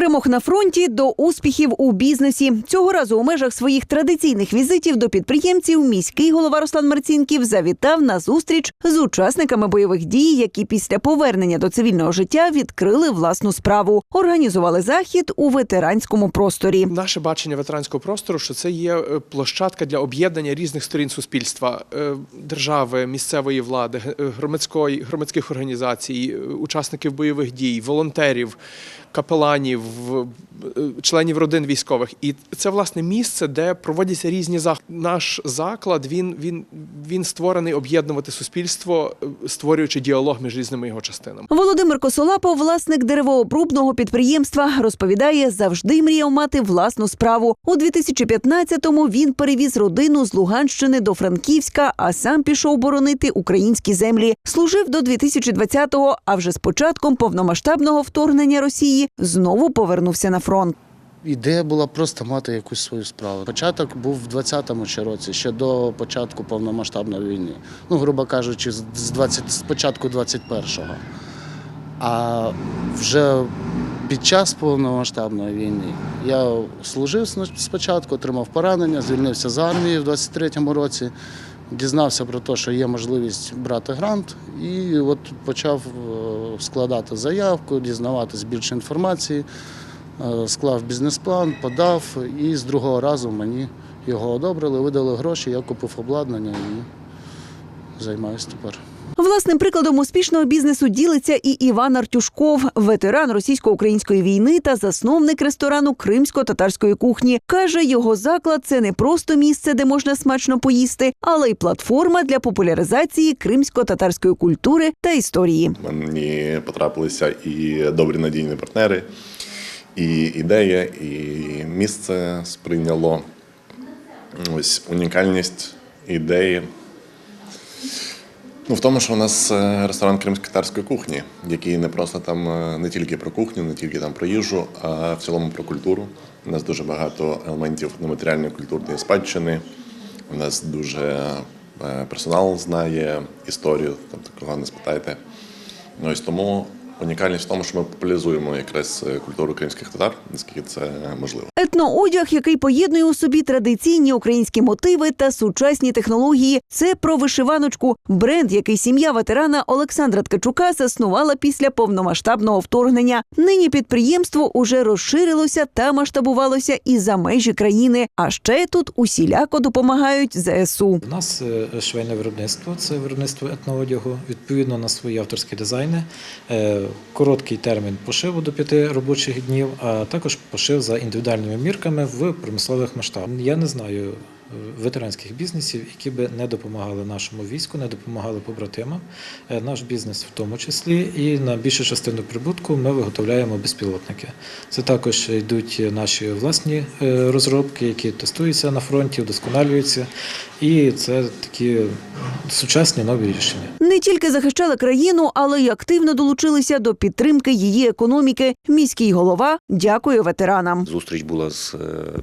перемог на фронті до успіхів у бізнесі. Цього разу у межах своїх традиційних візитів до підприємців міський голова Руслан Марцінків завітав на зустріч з учасниками бойових дій, які після повернення до цивільного життя відкрили власну справу. Організували захід у ветеранському просторі. Наше бачення ветеранського простору, що це є е, площадка для об'єднання різних сторін суспільства, е, держави, місцевої влади, е, громадської громадських організацій, учасників бойових дій, волонтерів, капеланів, е, членів родин військових. І це власне місце, де проводяться різні заходи. Наш заклад він, він, він створений об'єднувати суспільство, е, створюючи діалог між різними його частинами. Володимир Косолапов, власник деревообрубного підприємства, розповідає, завжди мріяв мати власну справу. У 2015-му він перевіз родину з Луганщини до Франківська, а сам пішов боронити українські землі. Служив до 2020-го, а вже з початком повномасштабного вторгнення Росії знову повернувся на фронт. Ідея була просто мати якусь свою справу. Початок був в 20-му ще році, ще до початку повномасштабної війни. Ну, грубо кажучи, з 20, з початку 21-го. А вже під час повномасштабної війни я служив спочатку, отримав поранення, звільнився з армії в 23-му році, дізнався про те, що є можливість брати грант, і от почав е, складати заявку, дізнаватись більше інформації. Е, склав бізнес-план, подав, і з другого разу мені його одобрили, видали гроші, я купив обладнання і займаюся тепер. Власним прикладом успішного бізнесу ділиться і Іван Артюшков, ветеран російсько-української війни та засновник ресторану кримсько-татарської кухні. каже, його заклад це не просто місце, де можна смачно поїсти, але й платформа для популяризації кримсько-татарської культури та історії. Мені потрапилися і добрі надійні партнери, і ідея, і місце сприйняло ось унікальність ідеї. Ну, в тому, що у нас е, ресторан кримсько-татарської кухні, який не просто там е, не тільки про кухню, не тільки там про їжу, а в цілому про культуру. У нас дуже багато елементів нематеріальної культурної спадщини. У нас дуже е, персонал знає історію, там такого не спитайте. Ну, ось тому унікальність в тому, що ми популяризуємо якраз е, культуру кримських татар, наскільки це можливо. Етноодяг, який поєднує у собі традиційні українські мотиви та сучасні технології. Це про вишиваночку, бренд, який сім'я ветерана Олександра Ткачука заснувала після повномасштабного вторгнення. Нині підприємство уже розширилося та масштабувалося і за межі країни. А ще тут усіляко допомагають ЗСУ. У нас е, швейне виробництво це виробництво етноодягу, відповідно на свої авторські дизайни. Короткий термін пошиву до п'яти робочих днів, а також пошив за індивідуальними мірками в промислових масштабах. Я не знаю е, ветеранських бізнесів, які би не допомагали нашому війську, не допомагали побратимам. Е, Наш бізнес в тому числі, і на більшу частину прибутку ми виготовляємо безпілотники. Це також йдуть наші власні е, розробки, які тестуються на фронті, вдосконалюються. І це такі сучасні нові рішення. Тільки захищали країну, але й активно долучилися до підтримки її економіки. Міський голова дякує ветеранам. Зустріч була з е,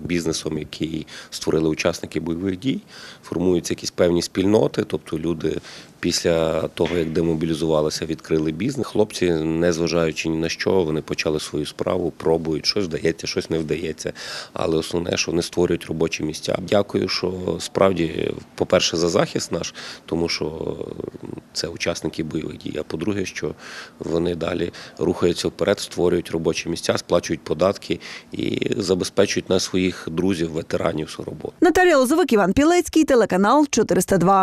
бізнесом, який створили учасники бойових дій. Формуються якісь певні спільноти, тобто люди після того, як демобілізувалися, відкрили бізнес. Хлопці, не зважаючи ні на що, вони почали свою справу, пробують, щось вдається, щось не вдається. Але основне, що вони створюють робочі місця. Дякую, що справді, по-перше, за захист наш, тому що це учасники бойових дій. А по-друге, що вони далі рухаються вперед, створюють робочі місця, сплачують податки і забезпечують на своїх друзів, ветеранів роботу. Наталія Лозовик, Іван Пілецький, телеканал 402.